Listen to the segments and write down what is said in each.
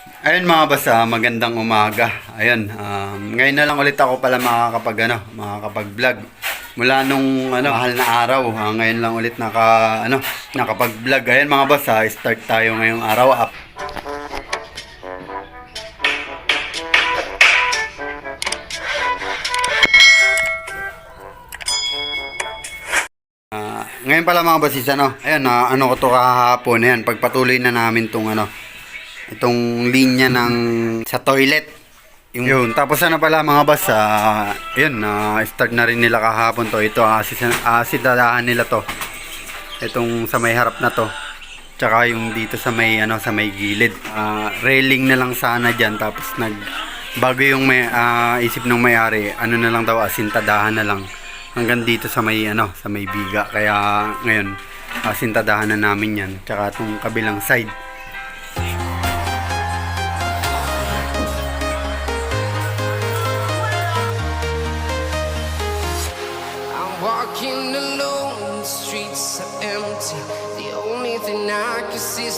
Ayun mga boss, ah, magandang umaga. Ayun, um, ngayon na lang ulit ako pala makakapag ano, makakapag-vlog. Mula nung ano, mahal na araw, ah, ngayon lang ulit naka ano, nakapag-vlog. Ayun mga boss, ah, start tayo ngayong araw. Up. Ah, ngayon pala mga boss, is ano, ayun, na ano ko to kahapon, ayan, pagpatuloy na namin tong ano, itong linya ng sa toilet. Yung, yun, tapos ano pala mga boss, ah, yun, na start na rin nila kahapon to. Ito, asid, asid dadahan nila to. Itong sa may harap na to. Tsaka yung dito sa may ano sa may gilid. Ah, railing na lang sana diyan tapos nag bago yung may ah, isip ng may-ari, ano na lang daw asintadahan na lang hanggang dito sa may ano sa may biga. Kaya ngayon asintadahan na namin 'yan. Tsaka itong kabilang side.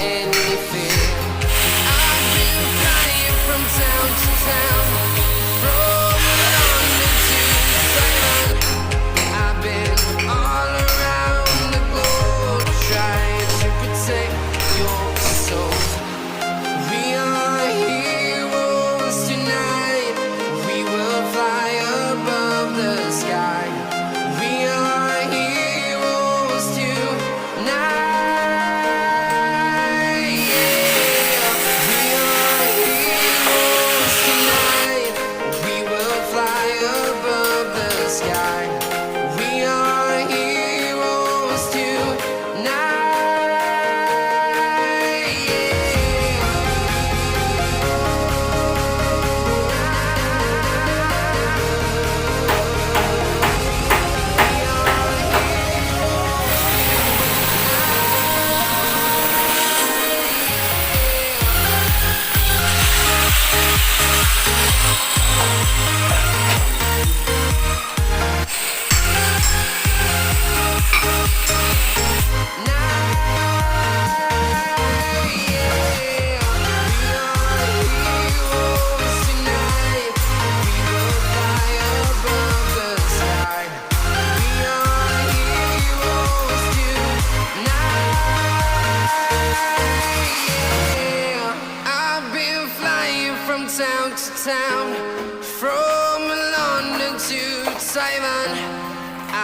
and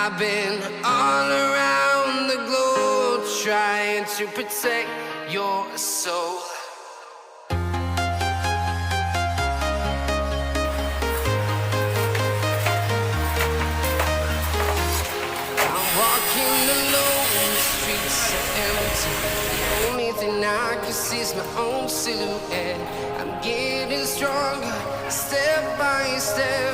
I've been all around the globe trying to protect your soul. I'm walking alone, the streets are empty. The only thing I can see is my own silhouette. I'm getting stronger, step by step.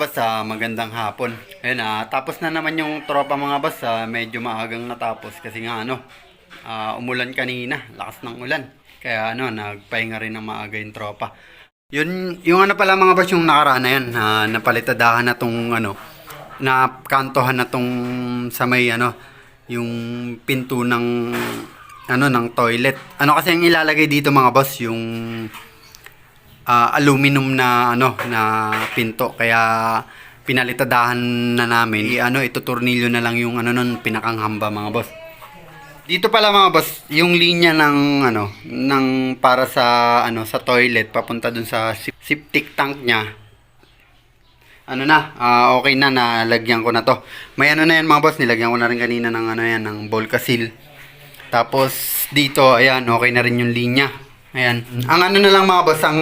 mga boss, ah, magandang hapon. Ayan, ah, tapos na naman yung tropa mga boss, ah, medyo maagang natapos kasi nga ano, ah, umulan kanina, lakas ng ulan. Kaya ano, nagpahinga rin ng maaga yung tropa. Yun, yung ano pala mga boss, yung nakaraan na yan, ah, napalitadahan na tong ano, na kantohan na tong sa may ano, yung pinto ng ano ng toilet. Ano kasi ang ilalagay dito mga boss, yung ah, aluminum na ano na pinto kaya pinalitadahan na namin I, ano ituturnilyo na lang yung ano nun pinakang hamba mga boss dito pala mga boss yung linya ng ano ng para sa ano sa toilet papunta dun sa sep- septic tank niya ano na, ah, okay na, nalagyan ko na to. May ano na yan mga boss, nilagyan ko na rin kanina ng ano yan, ng Volcasil. Tapos dito, ayan, okay na rin yung linya. Ayan. Ang ano na lang mga boss, ang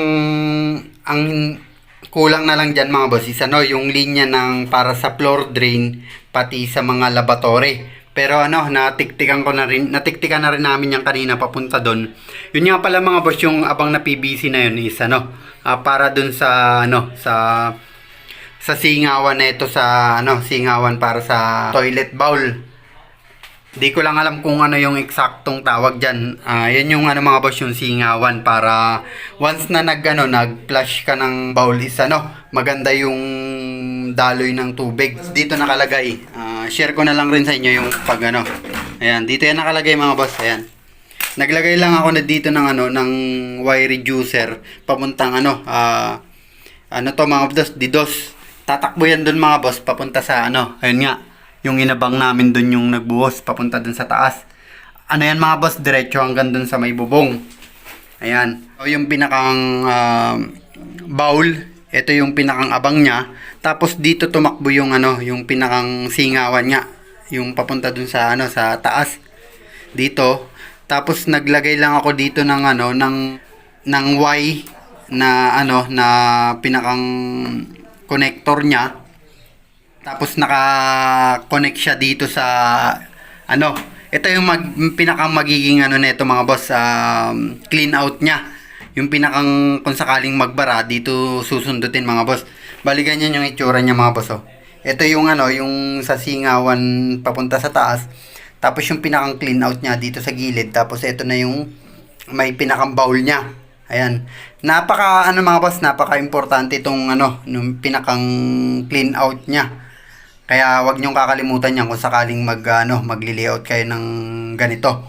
ang kulang na lang diyan mga boss, is ano, yung linya ng para sa floor drain pati sa mga laboratory. Pero ano, natiktikan ko na rin, natiktikan na rin namin yan kanina papunta doon. Yun nga pala mga boss, yung abang na PVC na yun is ano, ah, para doon sa ano, sa sa singawan na ito sa ano, singawan para sa toilet bowl. Di ko lang alam kung ano yung eksaktong tawag diyan. Ah, yan yung ano mga boss yung singawan para once na nag ano, nag-flush ka ng bowl is ano, maganda yung daloy ng tubig. Dito nakalagay. Ah, share ko na lang rin sa inyo yung pag ano. Ayan, dito yan nakalagay mga boss. Ayan. Naglagay lang ako na dito ng ano ng wire reducer papuntang ano ah ano to mga boss, didos. Tatakbo yan doon mga boss papunta sa ano. Ayun nga, yung inabang namin doon yung nagbuhos papunta doon sa taas. Ano yan mga boss, diretso hanggang doon sa may bubong. Ayan. O yung pinakang ah, bowl, ito yung pinakang abang niya. Tapos dito tumakbo yung ano, yung pinakang singawan niya. Yung papunta doon sa ano, sa taas. Dito. Tapos naglagay lang ako dito ng ano, ng ng Y na ano, na pinakang connector niya. Tapos naka-connect siya dito sa ano, ito yung mag, pinakang magiging ano nito mga boss, um, clean out niya. Yung pinakang kung sakaling magbara dito susundutin mga boss. Bali ganyan yung itsura niya mga boss oh. Ito yung ano, yung sa singawan papunta sa taas. Tapos yung pinakang clean out niya dito sa gilid. Tapos ito na yung may pinakang bowl niya. Ayan. Napaka ano mga boss, napaka importante itong ano, yung pinakang clean out niya. Kaya wag niyong kakalimutan yan kung sakaling mag ano, magli-layout kayo ng ganito.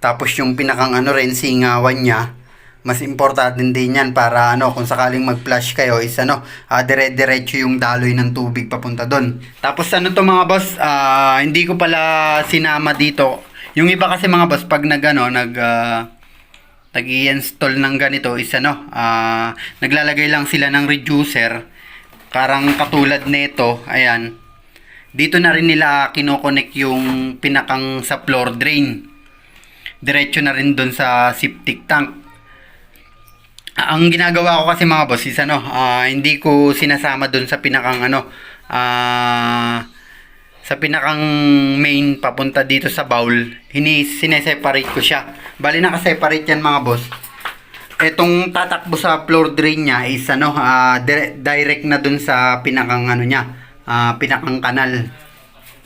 Tapos yung pinakang ano rin singawan niya, mas importante din yan para ano kung sakaling mag-flash kayo is ano, ah, dire-diretso yung daloy ng tubig papunta doon. Tapos ano to mga boss, ah, hindi ko pala sinama dito. Yung iba kasi mga boss pag nag ano, nag ah, nag-i-install ng ganito is ano, ah, naglalagay lang sila ng reducer. Parang katulad nito, ayan. Dito na rin nila kinokonek yung pinakang sa floor drain. Diretso na rin doon sa septic tank. Ah, Ang ginagawa ko kasi mga boss is ano, ah, hindi ko sinasama doon sa pinakang ano, ah, sa pinakang main papunta dito sa bowl, hini sineseparate ko siya. Bali nakaseparate yan mga boss. Etong tatakbo sa floor drain niya is ano, dire- direct na dun sa pinakang ano niya, ah, pinakang kanal.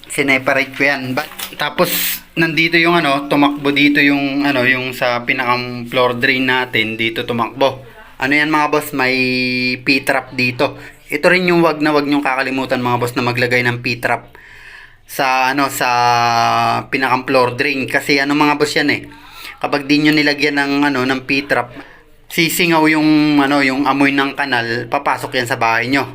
Sineparate ko yan. Ba- tapos nandito yung ano, tumakbo dito yung ano, yung sa pinakang floor drain natin, dito tumakbo. Ano yan mga boss, may P-trap dito. Ito rin yung wag na wag niyong kakalimutan mga boss na maglagay ng P-trap sa ano sa pinakang floor drain kasi ano mga boss yan eh kapag di nyo nilagyan ng ano ng P-trap sisingaw yung ano yung amoy ng kanal papasok yan sa bahay nyo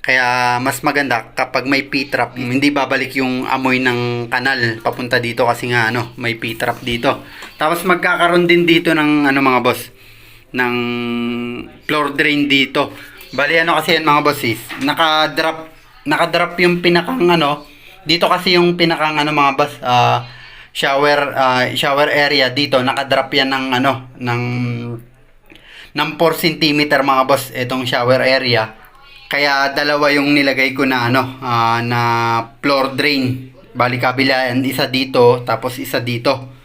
kaya mas maganda kapag may P-trap hindi babalik yung amoy ng kanal papunta dito kasi nga ano may P-trap dito. Tapos magkakaroon din dito ng ano mga boss ng floor drain dito. Bali ano kasi yan mga boss is naka-drop naka-drop yung pinakang ano dito kasi yung pinakang ano mga boss ah, shower ah, shower area dito. Naka-drop yan ng ano ng ng 4 cm mga boss itong shower area kaya dalawa yung nilagay ko na ano ah, na floor drain bali kabila isa dito tapos isa dito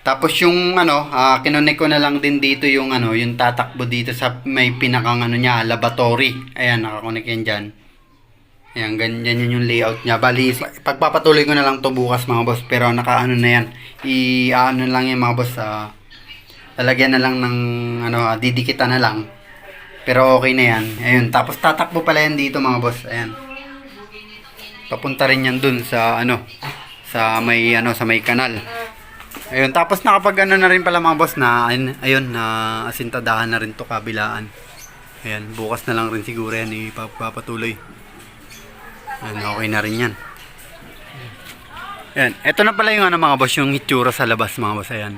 Tapos yung ano, ah kinonek ko na lang din dito yung ano, yung tatakbo dito sa may pinakang ano niya, laboratory. Ayan, nakakonek yan dyan. Ayan, ganyan yan yung layout niya. Bali, pagpapatuloy ko na lang to bukas mga boss. Pero nakaano na yan. I-ano lang yan mga boss. ah lalagyan na lang ng ano, didikitan na lang. Pero okay na yan. Ayun, tapos tatakbo pala yan dito mga boss. Ayan. Papunta rin yan dun sa ano, sa may ano, sa may kanal. Ayun, tapos nakapag ano na rin pala mga boss na ayun, na asintadahan na rin to kabilaan. Ayan, bukas na lang rin siguro yan ipapatuloy. Ayan, okay na rin yan. Ayan, ito na pala yung ano mga boss, yung itsura sa labas mga boss. Ayan.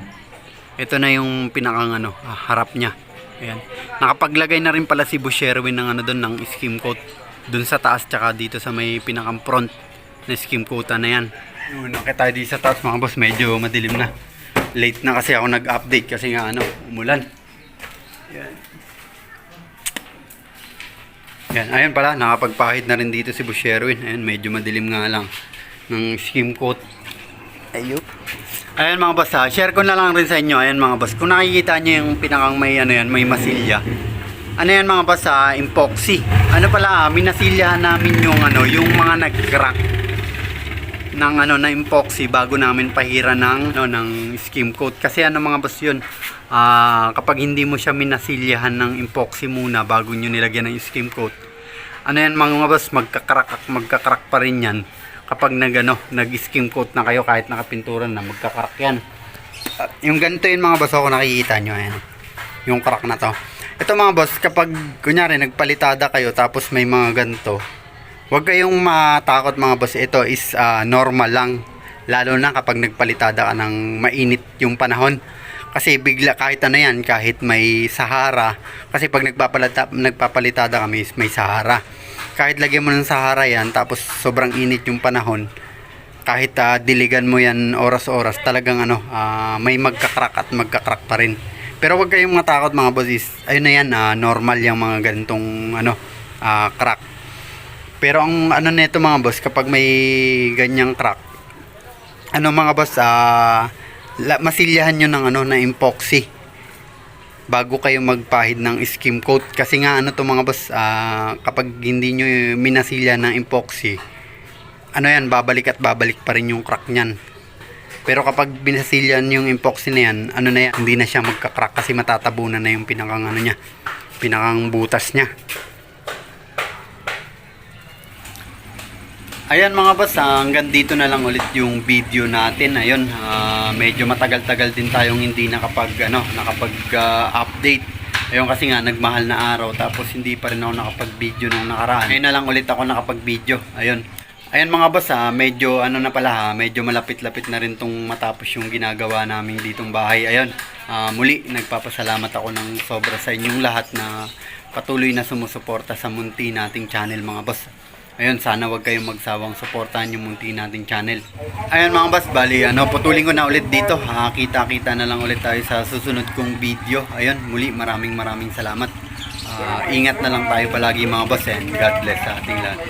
Ito na yung pinakang ano, harap niya. Ayan. Nakapaglagay na rin pala si Sherwin ng ano doon ng skim coat doon sa taas tsaka dito sa may pinakang front na skim coat na yan. Yun, nakita dito sa taas mga boss, medyo madilim na. Late na kasi ako nag-update kasi nga ano, umulan. Yan. Yan, ayun pala, nakapagpahid na rin dito si Sherwin. Ayun, medyo madilim nga lang ng skim coat. Ayun. Ayan mga boss ha, share ko na lang rin sa inyo. Ayan mga boss, kung nakikita nyo yung pinakang may ano yan, may masilya. Ano yan mga boss ha, epoxy. Ano pala ha, minasilyahan namin yung ano, yung mga nag-crack ng ano na epoxy bago namin pahira ng ano ng skim coat kasi ano mga boss yun ah kapag hindi mo siya minasilyahan ng epoxy muna bago nyo nilagyan ng skim coat ano yan mga boss magkakrak magkakrak pa rin yan kapag nag ano nag skim coat na kayo kahit nakapinturan na magkakrak yan Ah, yung ganito yun mga boss ako nakikita nyo ayan yung crack na to ito mga boss kapag kunyari nagpalitada kayo tapos may mga ganito Huwag kayong matakot mga boss. Ito is ah, normal lang. Lalo na kapag nagpalitada ka ng mainit yung panahon. Kasi bigla kahit ano yan, kahit may Sahara. Kasi pag nagpapalita, nagpapalitada kami may Sahara. Kahit lagyan mo ng Sahara yan, tapos sobrang init yung panahon. Kahit ah, diligan mo yan oras-oras, talagang ano, ah, may magkakrak at magkakrak pa rin. Pero huwag kayong matakot mga boss. Is, ayun na yan, ah, normal yung mga ganitong ano, ah, crack. Pero ang ano nito mga boss, kapag may ganyang crack, ano mga boss, la- masilyahan nyo ng ano, na epoxy bago kayo magpahid ng skim coat. Kasi nga ano to mga boss, ah, kapag hindi nyo minasilya ng epoxy, ano yan, babalik at babalik pa rin yung crack niyan. Pero kapag binasilyan yung epoxy na yan, ano na yan, hindi na siya magka-crack kasi matatabunan na yung pinakang ano niya, pinakang butas niya. Ayan mga boss, ah, hanggang dito na lang ulit yung video natin. Ayun, ah, medyo matagal-tagal din tayong hindi nakapag ano, nakapag-update. Ayun kasi nga nagmahal na araw tapos hindi pa rin ako nakapag-video nung nakaraan. Ngayon na lang ulit ako nakapag-video. Ayun. Ayun mga boss, ah, medyo ano na pala ha, medyo malapit-lapit na rin tong matapos yung ginagawa namin ditong bahay. Ayun. ah, muli nagpapasalamat ako ng sobra sa inyong lahat na patuloy na sumusuporta sa munti nating channel mga boss. Ayun, sana wag kayong magsawang suportahan yung munti nating channel. Ayun mga boss, bali ano, putulin ko na ulit dito. Kita-kita na lang ulit tayo sa susunod kong video. Ayun, muli maraming maraming salamat. Ah, ingat na lang tayo palagi mga boss and God bless sa ating lahat.